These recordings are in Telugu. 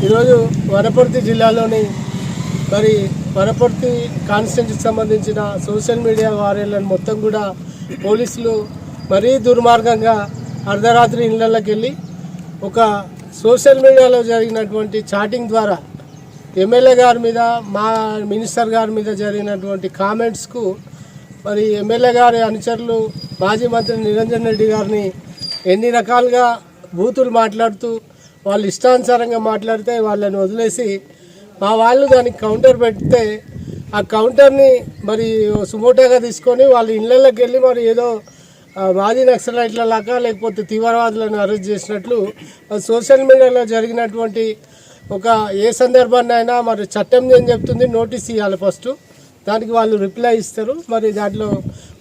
ఈరోజు వనపర్తి జిల్లాలోని మరి వనపర్తి కాన్స్టిట్యూన్సీకి సంబంధించిన సోషల్ మీడియా వారియర్లను మొత్తం కూడా పోలీసులు మరీ దుర్మార్గంగా అర్ధరాత్రి ఇళ్ళలోకి వెళ్ళి ఒక సోషల్ మీడియాలో జరిగినటువంటి చాటింగ్ ద్వారా ఎమ్మెల్యే గారి మీద మా మినిస్టర్ గారి మీద జరిగినటువంటి కామెంట్స్కు మరి ఎమ్మెల్యే గారి అనుచరులు మాజీ మంత్రి నిరంజన్ రెడ్డి గారిని ఎన్ని రకాలుగా బూతులు మాట్లాడుతూ వాళ్ళు ఇష్టానుసారంగా మాట్లాడితే వాళ్ళని వదిలేసి మా వాళ్ళు దానికి కౌంటర్ పెడితే ఆ కౌంటర్ని మరి సుమోటోగా తీసుకొని వాళ్ళ ఇళ్ళకి వెళ్ళి మరి ఏదో మాజీ నక్సలైట్ల లాగా లేకపోతే తీవ్రవాదులను అరెస్ట్ చేసినట్లు సోషల్ మీడియాలో జరిగినటువంటి ఒక ఏ సందర్భాన్ని అయినా మరి చట్టం ఏం చెప్తుంది? నోటీస్ ఇవ్వాలి ఫస్ట్. దానికి వాళ్ళు రిప్లై ఇస్తారు. మరి దాంట్లో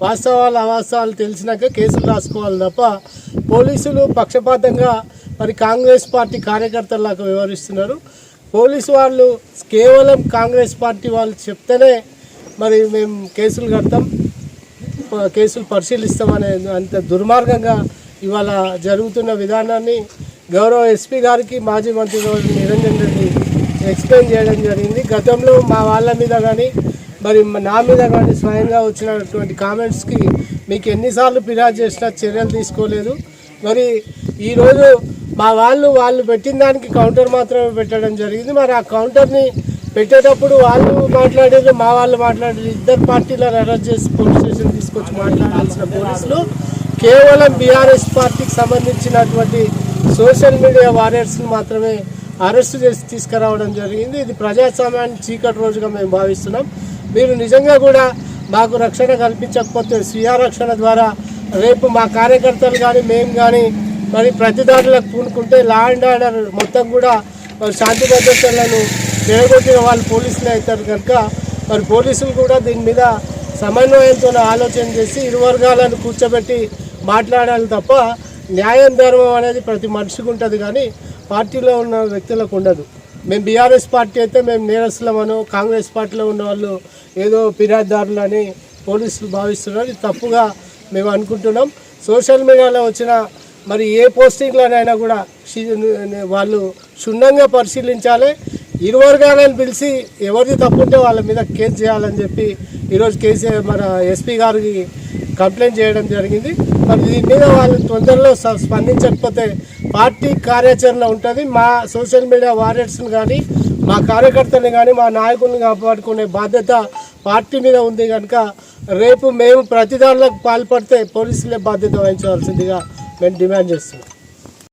వాస్తవాలు అవాస్తవాలు తెలిసినాక కేసులు రాసుకోవాలి తప్ప పోలీసులు పక్షపాతంగా మరి కాంగ్రెస్ పార్టీ కార్యకర్తలకు వ్యవహరిస్తున్నారు. పోలీసు వాళ్ళు కేవలం కాంగ్రెస్ పార్టీ వాళ్ళు చెప్తేనే మరి మేము కేసులు కడతాం కేసులు పరిశీలిస్తామనే అంత దుర్మార్గంగా ఇవాళ జరుగుతున్న విధానాన్ని గౌరవ ఎస్పీ గారికి మాజీ మంత్రి గారు నిరంజన్ రెడ్డి ఎక్స్ప్లెయిన్ చేయడం జరిగింది. గతంలో మా వాళ్ళ మీద కానీ మరి నా మీద కానీ స్వయంగా వచ్చినటువంటి కామెంట్స్కి మీకు ఎన్నిసార్లు ఫిర్యాదు చేసినా చర్యలు తీసుకోలేదు. మరి ఈరోజు మా వాళ్ళు వాళ్ళు పెట్టిన దానికి కౌంటర్ మాత్రమే పెట్టడం జరిగింది. మరి ఆ కౌంటర్ని పెట్టేటప్పుడు వాళ్ళు మాట్లాడారు మా వాళ్ళు మాట్లాడారు ఇద్దరు పార్టీలను అరెస్ట్ చేసి పోలీస్ స్టేషన్ తీసుకొచ్చి మాట్లాడాల్సిన పోలీసులు కేవలం బీఆర్ఎస్ పార్టీకి సంబంధించినటువంటి సోషల్ మీడియా వారియర్స్ని మాత్రమే అరెస్ట్ చేసి తీసుకురావడం జరిగింది. ఇది ప్రజాస్వామ్యాన్ని చీకటి రోజుగా మేము భావిస్తున్నాం. మీరు నిజంగా కూడా మాకు రక్షణ కల్పించకపోతే స్వీయ రక్షణ ద్వారా రేపు మా కార్యకర్తలు కానీ మేము కానీ మరి ప్రతిదారులకు పూనుకుంటే లా అండ్ ఆర్డర్ మొత్తం కూడా మరి శాంతి భద్రతలను చెడగొట్టిన వాళ్ళు పోలీసులు అవుతారు కనుక మరి పోలీసులు కూడా దీని మీద సమన్వయంతో ఆలోచన చేసి ఇరు వర్గాలను కూర్చోబెట్టి మాట్లాడాలి తప్ప న్యాయం ధర్మం అనేది ప్రతి మనిషికి ఉంటుంది కానీ పార్టీలో ఉన్న వ్యక్తులకు ఉండదు. మేము బీఆర్ఎస్ పార్టీ అయితే మేము నేరస్తులమనో కాంగ్రెస్ పార్టీలో ఉన్న వాళ్ళు ఏదో ఫిర్యాదుదారులు అని పోలీసులు భావిస్తున్నారు. తప్పుగా మేము అనుకుంటున్నాం. సోషల్ మీడియాలో వచ్చిన మరి ఏ పోస్టింగ్లోనైనా కూడా వాళ్ళు క్షుణ్ణంగా పరిశీలించాలి. ఇరు వర్గాలను పిలిచి ఎవరిది తప్పుంటే వాళ్ళ మీద కేసు చేయాలని చెప్పి ఈరోజు కేసీఆర్ మన ఎస్పీ గారికి కంప్లైంట్ చేయడం జరిగింది. మరి దీని మీద వాళ్ళు తొందరలో స్పందించకపోతే పార్టీ కార్యాచరణ ఉంటుంది. మా సోషల్ మీడియా వారియర్స్ని కానీ మా కార్యకర్తల్ని కానీ మా నాయకుల్ని కాపాడుకునే బాధ్యత పార్టీ మీద ఉంది కనుక రేపు మేము ప్రతిదారులకు పాల్పడితే పోలీసులే బాధ్యత వహించవలసిందిగా మేము డిమాండ్ చేస్తున్నాం.